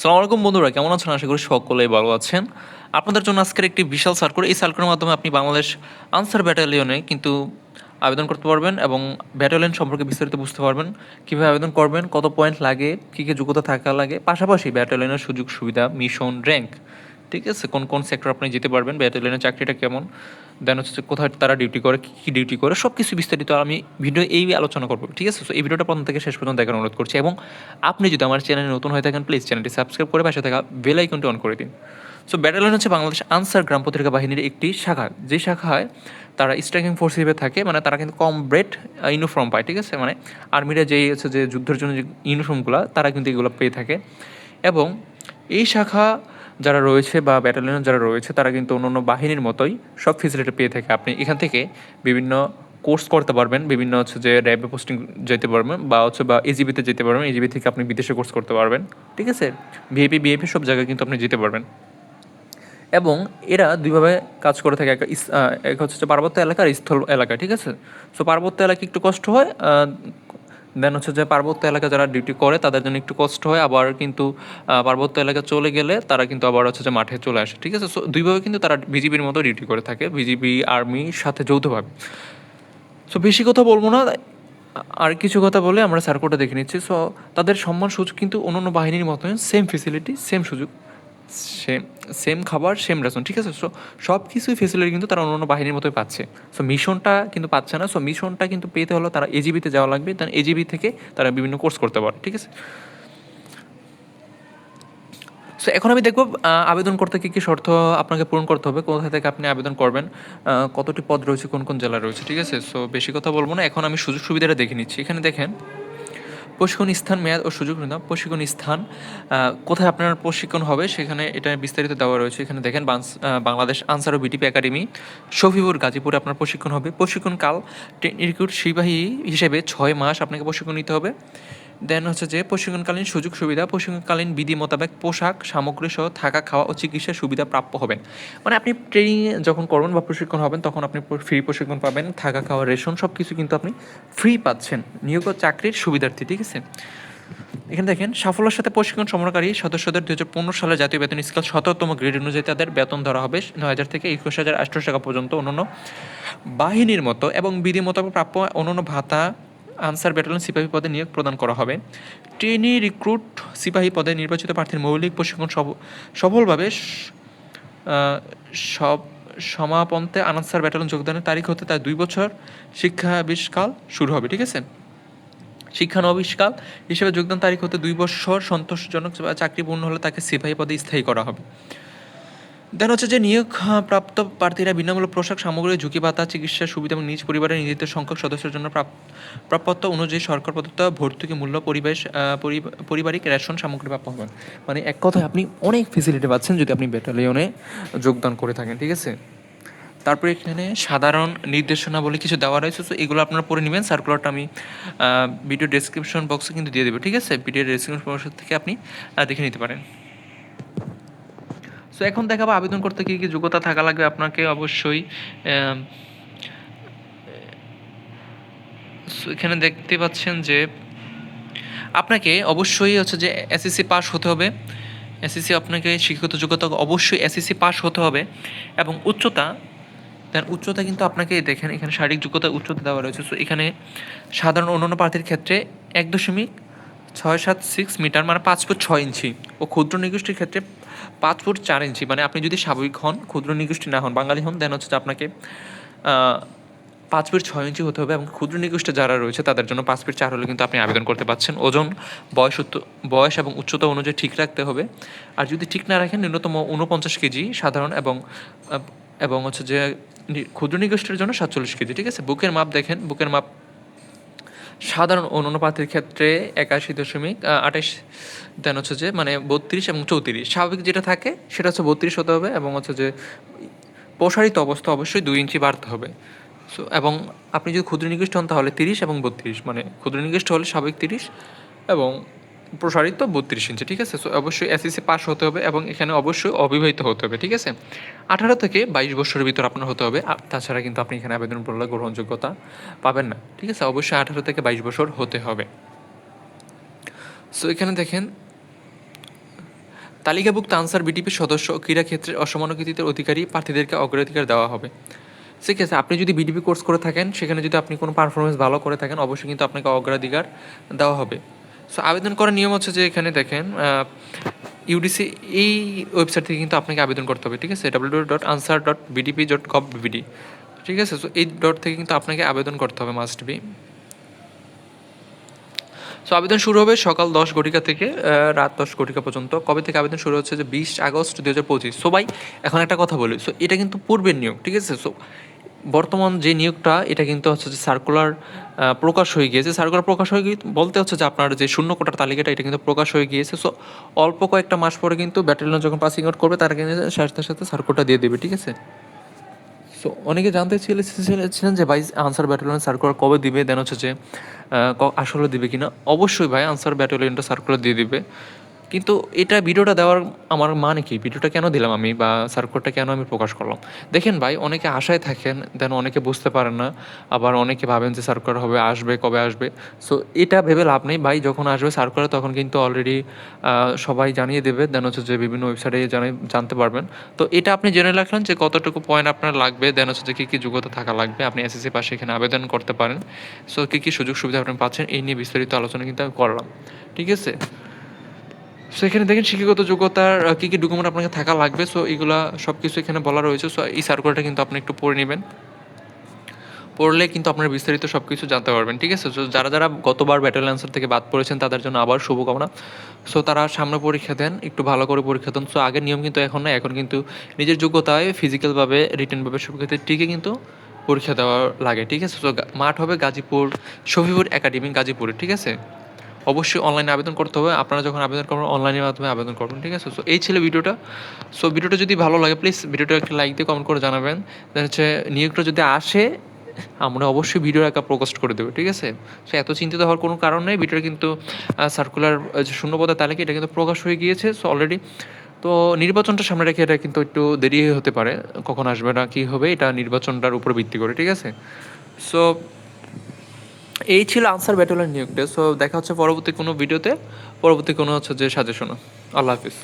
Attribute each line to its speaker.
Speaker 1: সালাম আলাইকুম বন্ধুরা, কেমন আছেন? আশা করি সকলেই ভালো আছেন। আপনাদের জন্য আজকের একটি বিশাল সার্কুল এই সার্কুলের মাধ্যমে আপনি বাংলাদেশ আনসার ব্যাটালিয়নে কিন্তু আবেদন করতে পারবেন এবং ব্যাটালিয়ন সম্পর্কে বিস্তারিত বুঝতে পারবেন। কীভাবে আবেদন করবেন, কত পয়েন্ট লাগে, কী কী যোগ্যতা থাকা লাগে, পাশাপাশি ব্যাটালিয়নের সুযোগ সুবিধা মিশন র্যাঙ্ক ঠিক আছে, কোন কোন সেক্টর আপনি যেতে পারবেন ব্যাটালিয়নের চাকরিটা কেমন? দেন হচ্ছে কোথায় তারা ডিউটি করে, কী কী ডিউটি করে সব কিছু বিস্তারিত আমি ভিডিও এই আলোচনা করব, ঠিক আছে? তো এই ভিডিওটা প্রথম থেকে শেষ পর্যন্ত দেখার অনুরোধ করছি এবং আপনি যদি আমার চ্যানেলে নতুন হয়ে থাকেন প্লিজ চ্যানেলটি সাবস্ক্রাইব করে পাশে থাকা বেল আইকনটি অন করে দিন। সো ব্যাটালিয়ন হচ্ছে বাংলাদেশ আনসার গ্রাম পত্রিকা বাহিনীর একটি শাখা। যে শাখায় তারা স্ট্রাইকিং ফোর্স হিসেবে থাকে মানে তারা কিন্তু কম ব্রেড ইউনিফর্ম পায়, ঠিক আছে? মানে আর্মিরা যেই হচ্ছে যে যুদ্ধের জন্য যে ইউনিফর্মগুলো তারা কিন্তু এগুলো পেয়ে থাকে। এবং এই শাখা যারা রয়েছে বা ব্যাটালিয়ন যারা রয়েছে, তারা কিন্তু অন্য অন্য বাহিনীর মতোই সব ফেসিলিটি পেয়ে থাকে। আপনি এখান থেকে বিভিন্ন কোর্স করতে পারবেন, বিভিন্ন হচ্ছে যে র্যাবে পোস্টিং যেতে পারবেন বা হচ্ছে বা এজিবিতে যেতে পারবেন এজিবি থেকে আপনি বিদেশে কোর্স করতে পারবেন। ঠিক আছে? ভিএপি বিএপি সব জায়গায় কিন্তু আপনি যেতে পারবেন। এবং এরা দুইভাবে কাজ করে থাকে। এক হচ্ছে পার্বত্য এলাকা আর স্থল এলাকা, ঠিক আছে? সো পার্বত্য এলাকা একটু কষ্ট হয় দেন হচ্ছে যে পার্বত্য এলাকা যারা ডিউটি করে, তাদের জন্য একটু কষ্ট হয়। আবার কিন্তু পার্বত্য এলাকা চলে গেলে তারা কিন্তু আবার হচ্ছে যে মাঠে চলে আসে, ঠিক আছে? সো দুইভাবে কিন্তু তারা বিজিবির মতো ডিউটি করে থাকে বিজিবি আর্মির সাথে যৌথভাবে। সো বেশি কথা বলব না। আর কিছু কথা বলে আমরা সার্কোটা দেখে নিচ্ছি। সো তাদের সম্মান সুযোগ কিন্তু অন্য বাহিনীর মতোই সেম ফেসিলিটি সেম সুযোগ। সেম সেম খাবার সেম রেশন ঠিক আছে? সো সব কিছুই ফেসিলিটি কিন্তু তারা অন্যান্য বাহিনীর মতোই পাচ্ছে। সো মিশনটা কিন্তু পাচ্ছে না। সো মিশনটা কিন্তু পেতে হলে তারা এজিবিতে যাওয়া লাগবে। দেন এজিবি থেকে তারা বিভিন্ন কোর্স করতে পারে, ঠিক আছে? সো এখন আমি দেখব আবেদন করতে কী কী শর্ত আপনাকে পূরণ করতে হবে, কোথা থেকে আপনি আবেদন করবেন কতটি পদ রয়েছে, কোন কোন জেলা রয়েছে, ঠিক আছে? সো বেশি কথা বলব না। এখন আমি সুযোগ সুবিধাটা দেখে নিচ্ছি। এখানে দেখেন প্রশিক্ষণ স্থান মেয়াদ ও সুযোগ নিলাম। প্রশিক্ষণ স্থান কোথায় আপনার প্রশিক্ষণ হবে সেখানে এটা বিস্তারিত দেওয়া রয়েছে। এখানে দেখেন বাংলাদেশ আনসার ও বিটিপি একাডেমি শফিপুর গাজীপুরে আপনার প্রশিক্ষণ হবে। প্রশিক্ষণকাল ট্রেন রিক্রুট সিপাহী হিসেবে ছয় মাস আপনাকে প্রশিক্ষণ নিতে হবে। দেন হচ্ছে যে প্রশিক্ষণকালীন সুযোগ সুবিধা, প্রশিক্ষণকালীন বিধি মোতাবেক পোশাক, সামগ্রী সহ থাকা খাওয়া ও চিকিৎসা সুবিধা প্রাপ্য হবেন। মানে আপনি ট্রেনিং যখন করবেন বা প্রশিক্ষণ হবেন, তখন আপনি ফ্রি প্রশিক্ষণ পাবেন, থাকা খাওয়া, রেশন সব কিছু কিন্তু আপনি ফ্রি পাচ্ছেন। নিয়োগ চাকরির সুবিধার্থী, ঠিক আছে? এখানে দেখেন, সাফল্যের সাথে প্রশিক্ষণ সমরকারী সদস্যদের দু হাজার পনেরো সালে জাতীয় বেতন স্কেল সতেরোতম গ্রেড অনুযায়ী তাদের বেতন ধরা হবে নয় হাজার থেকে একুশ হাজার আটশো টাকা পর্যন্ত অন্যান্য বাহিনীর মতো এবং বিধি মোতাবেক প্রাপ্য অন্যান্য ভাতা আনসার ব্যাটালিয়ন সিপাহী পদে নিয়োগ প্রদান করা হবে। ট্রেনি রিক্রুট সিপাহী পদে নির্বাচিত প্রার্থীর মৌলিক প্রশিক্ষণ সফলভাবে সব সমাপন্তে আনসার ব্যাটালিয়ন যোগদানের তারিখ হতে তার দুই বছর শিক্ষাবিষ্কাল শুরু হবে, ঠিক আছে? শিক্ষানবিষ্কাল হিসেবে যোগদান তারিখ হতে দুই বছর সন্তোষজনক চাকরি পূর্ণ হলে তাকে সিপাহী পদে স্থায়ী করা হবে। দেন হচ্ছে যে নিয়োগ প্রাপ্ত প্রার্থীরা বিনামূল্য পোশাক সামগ্রী, ঝুঁকি ভাতা, চিকিৎসা সুবিধা এবং নিজ পরিবারের নির্দিষ্ট সংখ্যক সদস্যের জন্য প্রাপ- প্রাপ্যত্ব অনুযায়ী সরকার প্রদত্ত ভর্তুকি মূল্য, পরিবেশ পারিবারিক রেশন সামগ্রী প্রাপ্য হবেন মানে এক কথায় আপনি অনেক ফেসিলিটি পাচ্ছেন যদি আপনি ব্যাটালিয়নে যোগদান করে থাকেন, ঠিক আছে? তারপরে এখানে সাধারণ নির্দেশনা বলে কিছু দেওয়া রয়েছে, তো এগুলো আপনারা পড়ে নেবেন সার্কুলারটা আমি ভিডিও ডেসক্রিপশন বক্সে কিন্তু দিয়ে দেবো, ঠিক আছে? ভিডিও ডেসক্রিপশন বক্স থেকে আপনি দেখে নিতে পারেন। সো এখন দেখাবো আবেদন করতে কী কী যোগ্যতা থাকা লাগবে আপনাকে অবশ্যই। এখানে দেখতে পাচ্ছেন যে আপনাকে অবশ্যই হচ্ছে যে এসএসসি পাস হতে হবে। এসএসসি আপনাকে শিক্ষিত যোগ্যতা অবশ্যই এসএসসি পাস হতে হবে এবং উচ্চতা, দেন উচ্চতা কিন্তু আপনাকে দেখেন, এখানে শারীরিক যোগ্যতা উচ্চতা দেওয়া রয়েছে। সো এখানে সাধারণ অন্যান্য প্রার্থীর ক্ষেত্রে এক দশমিক ছয় সাত সিক্স মিটার মানে পাঁচ ফুট ছয় ইঞ্চি। ও ক্ষুদ্র নিগোষ্ঠীর ক্ষেত্রে পাঁচ ফুট চার ইঞ্চি মানে আপনি যদি স্বাভাবিক হন, ক্ষুদ্র নিগোষ্ঠী না হন, বাঙালি হন দেন হচ্ছে আপনাকে পাঁচ ফিট ছয় ইঞ্চি হতে হবে এবং ক্ষুদ্র নিগোষ্ঠী যারা রয়েছে, তাদের জন্য পাঁচ ফিট চার হলে কিন্তু আপনি আবেদন করতে পারছেন। ওজন, বয়স বয়স এবং উচ্চতা অনুযায়ী ঠিক রাখতে হবে। আর যদি ঠিক না রাখেন, ন্যূনতম উনপঞ্চাশ কেজি সাধারণ এবং এবং হচ্ছে যে ক্ষুদ্র নিগোষ্ঠীর জন্য সাতচল্লিশ কেজি, ঠিক আছে? বুকের মাপ দেখেন, বুকের মাপ সাধারণ অনুপাতের ক্ষেত্রে একাশি দশমিক আঠাশ দেন হচ্ছে যে মানে বত্রিশ এবং চৌত্রিশ। স্বাভাবিক যেটা থাকে, সেটা হচ্ছে বত্রিশ হতে হবে এবং হচ্ছে যে প্রসারিত অবস্থা অবশ্যই দুই ইঞ্চি বাড়তে হবে। সো এবং আপনি যদি ক্ষুদ্র নিকৃষ্ট হন তাহলে তিরিশ এবং বত্রিশ মানে ক্ষুদ্র নিকৃষ্ট হলে স্বাভাবিক তিরিশ এবং প্রসারিত বত্রিশ ইঞ্চি, ঠিক আছে? সো অবশ্যই এসএসসি পাস হতে হবে এবং এখানে অবশ্যই অবিবাহিত হতে হবে, ঠিক আছে? আঠারো থেকে বাইশ বছরের ভিতর আপনার হতে হবে। তাছাড়া কিন্তু আপনি এখানে আবেদন করলে গ্রহণযোগ্যতা পাবেন না, ঠিক আছে? অবশ্যই আঠারো থেকে বাইশ বছর হতে হবে। সো এখানে দেখেন, তালিকাভুক্ত আনসার বিটিপি সদস্য ক্রীড়া ক্ষেত্রের অসমানুকৃতির অধিকারী প্রার্থীদেরকে অগ্রাধিকার দেওয়া হবে। ঠিক আছে? আপনি যদি বিডিপি কোর্স করে থাকেন, সেখানে যদি আপনি কোনো পারফরমেন্স ভালো করে থাকেন, অবশ্যই কিন্তু আপনাকে অগ্রাধিকার দেওয়া হবে। সো আবেদন করার নিয়ম হচ্ছে যে এখানে দেখেন ইউডিসি এই ওয়েবসাইট থেকে কিন্তু আপনাকে আবেদন করতে হবে, ঠিক আছে? W dot Ansar dot VDP dot gov BD ঠিক আছে? সো এই ডট থেকে কিন্তু আপনাকে আবেদন করতে হবে মাস্ট বি সো আবেদন শুরু হবে সকাল দশ ঘটিকা থেকে রাত দশ ঘটিকা পর্যন্ত। কবে থেকে আবেদন শুরু হচ্ছে যে বিশ আগস্ট দু হাজার পঁচিশ? সো ভাই, এখন একটা কথা বলি। সো এটা কিন্তু পূর্বের নিয়োগ ঠিক আছে? সো বর্তমান যে নিয়োগটা, এটা কিন্তু হচ্ছে যে সার্কুলার প্রকাশ হয়ে গিয়েছে। সার্কুলার প্রকাশ হয়ে গিয়ে বলতে হচ্ছে যে আপনার যে শূন্য কোটার তালিকাটা, এটা কিন্তু প্রকাশ হয়ে গিয়েছে। সো অল্প কয়েকটা মাস পরে কিন্তু ব্যাটালিয়ন যখন পাসিং আউট করবে, তারা কিন্তু সাথে সাথে সার্কুলটা দিয়ে দেবে, ঠিক আছে? সো অনেকে জানতে চেয়েছিলেন যে ভাই আনসার ব্যাটালিয়ন সার্কুলার কবে দিবে? দেন হচ্ছে যে আসলে দিবে কিনা? অবশ্যই ভাই আনসার ব্যাটালিয়নটা সার্কুলার দিয়ে দিবে। কিন্তু এটা ভিডিওটা দেওয়ার আমার মানে কি? ভিডিওটা কেন দিলাম আমি বা সার্কুলারটা কেন আমি প্রকাশ করলাম? দেখেন ভাই, অনেকে আশায় থাকেন দেন অনেকে বুঝতে পারেন না। আবার অনেকে ভাবেন যে সার্কুলার হবে, আসবে, কবে আসবে? সো এটা ভেবে লাভ নেই। ভাই, যখন আসবে সার্কুলার তখন কিন্তু অলরেডি সবাই জানিয়ে দেবে। দেন হচ্ছে যে বিভিন্ন ওয়েবসাইটে জানি জানতে পারবেন। তো এটা আপনি জেনে রাখলেন যে কতটুকু পয়েন্ট আপনার লাগবে। দেন হচ্ছে যে কী কী যোগ্যতা থাকা লাগবে। আপনি এসএসসি পাশে এখানে আবেদন করতে পারেন। সো কী কী সুযোগ সুবিধা আপনি পাচ্ছেন, এই নিয়ে বিস্তারিত আলোচনা কিন্তু আমি করলাম। ঠিক আছে? সো এখানে দেখেন শিক্ষাগত যোগ্যতার কী কী ডকুমেন্ট আপনাকে থাকা লাগবে। সো এগুলা সব কিছু এখানে বলা রয়েছে। সো এই সার্কুলারটা কিন্তু আপনি একটু পড়ে নেবেন। পড়লে কিন্তু আপনার বিস্তারিত সব কিছু জানতে পারবেন, ঠিক আছে? সো যারা যারা গতবার ব্যাটেল অ্যান্সার থেকে বাদ পড়েছেন, তাদের জন্য আবার শুভকামনা। সো তারা সামনে পরীক্ষা দেন, একটু ভালো করে পরীক্ষা দেন। সো আগের নিয়ম কিন্তু এখন না এখন কিন্তু নিজের যোগ্যতায় ফিজিক্যালভাবে রিটার্নভাবে সব ক্ষেত্রে টিকে কিন্তু পরীক্ষা দেওয়া লাগে, ঠিক আছে? সো মাঠ হবে গাজীপুর, শফিপুর একাডেমি গাজীপুরে, ঠিক আছে? অবশ্যই অনলাইনে আবেদন করতে হবে। আপনারা যখন আবেদন করবেন অনলাইনের মাধ্যমে আবেদন করবেন, ঠিক আছে? সো এই ছিল ভিডিওটা সো ভিডিওটা যদি ভালো লাগে প্লিজ ভিডিওটা একটা লাইক দিয়ে কমেন্ট করে জানাবেন। হচ্ছে নিয়োগটা যদি আসে, আমরা অবশ্যই ভিডিও একা প্রকাশ করে দেবো, ঠিক আছে? সো এত চিন্তিত হওয়ার কোনো কারণ নেই। ভিডিওটা কিন্তু সার্কুলার যে শূন্যপদের তালিকা, এটা কিন্তু প্রকাশ হয়ে গিয়েছে। সো অলরেডি তো নির্বাচনটা সামনে রেখে এটা কিন্তু একটু দেরি হতে পারে। কখন আসবে না, কী হবে, এটা নির্বাচনটার উপর ভিত্তি করে, ঠিক আছে? সো এই ছিল আনসার ব্যাটেলের নিয়োগটা সো দেখা হচ্ছে পরবর্তী কোনো ভিডিওতে, পরবর্তী কোনো হচ্ছে যে সাজেশনও আল্লাহ হাফিজ।